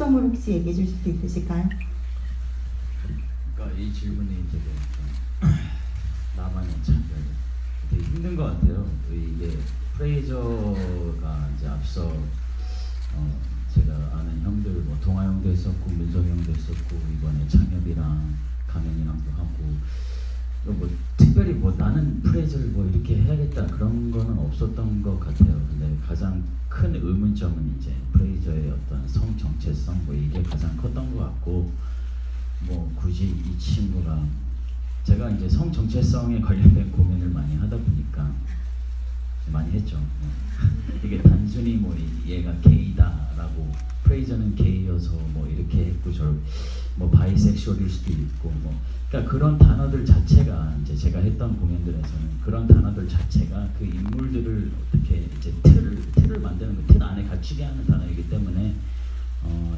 차별점을 혹시 얘기해 주실 수 있으실까요? 그러니까 이 질문이 좀 나만의 차별 되게 힘든 것 같아요. 이게 프레이저가 이제 앞서 어 제가 아는 형들 뭐 동아 형도 했었고 민석 형도 했었고 이번에 창엽이랑 강현이랑도 하고 또뭐 특별히 뭐 나는 프레이저를 뭐 이렇게 해야겠다 그런 거는 없었던 것 같아요. 근데 가장 큰 의문점은 이제 프레이저의 어떤 성 정체성 뭐 이게 가장 컸던 것 같고 뭐 굳이 이 친구가 제가 이제 성 정체성에 관련된 고민을 많이 하다 보니까 많이 했죠. 네. 이게 단순히 뭐 이- 얘가 게이다라고 프레이저는 게이여서 뭐 이렇게 했고 저뭐 바이섹슈얼일 수도 있고 뭐 그러니까 그런 단어들 자체가 이제 제가 했던 공연들에서는 그런 단어들 자체가 그 인물들을 어떻게 이제 틀을 틀을 만드는 그 틀 안에 갖추게 하는 단어이기 때문에 어,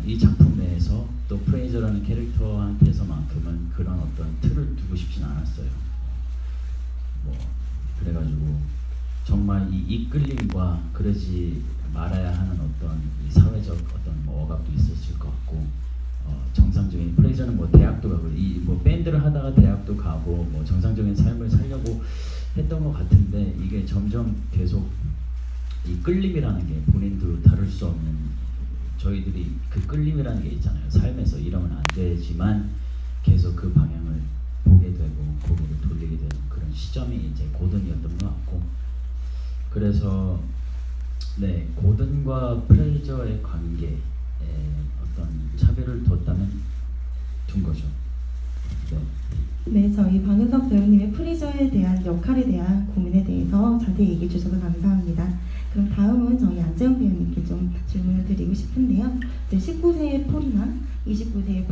이 작품 내에서 또 프레이저라는 캐릭터한테서만큼은 그런 어떤 틀을 두고 싶진 않았어요. 뭐 그래가지고 정말 이 이끌림과 그러지 말아야 하는 어떤 이 사회적 어떤 뭐 억압도 있었을 것 같고 어, 정상적인 프레이저는 뭐 대학도 가고 이 뭐 밴드를 하다가 대학도 가고 뭐 정상적인 삶을 살려고 했던 것 같은데 이게 점점 계속 이 끌림이라는 게 본인도 다룰 수 없는 저희들이 그 끌림이라는 게 있잖아요. 삶에서 이러면 안 되지만 계속 그 방향을 보게 되고 고개를 돌리게 되는 그런 시점이 이제 고든이었던 것 같고 그래서 네 고든과 프레이저의 관계에 어떤 차별을 뒀다면 둔 거죠. 네. 네, 저희 방은석 배우님의 프리저에 대한 역할에 대한 고민에 대해서 자세히 얘기해 주셔서 감사합니다. 그럼 다음은 저희 안재현 배우님께 좀 드리고 싶은데요. 이제 19세의 폴이나 29세의 폴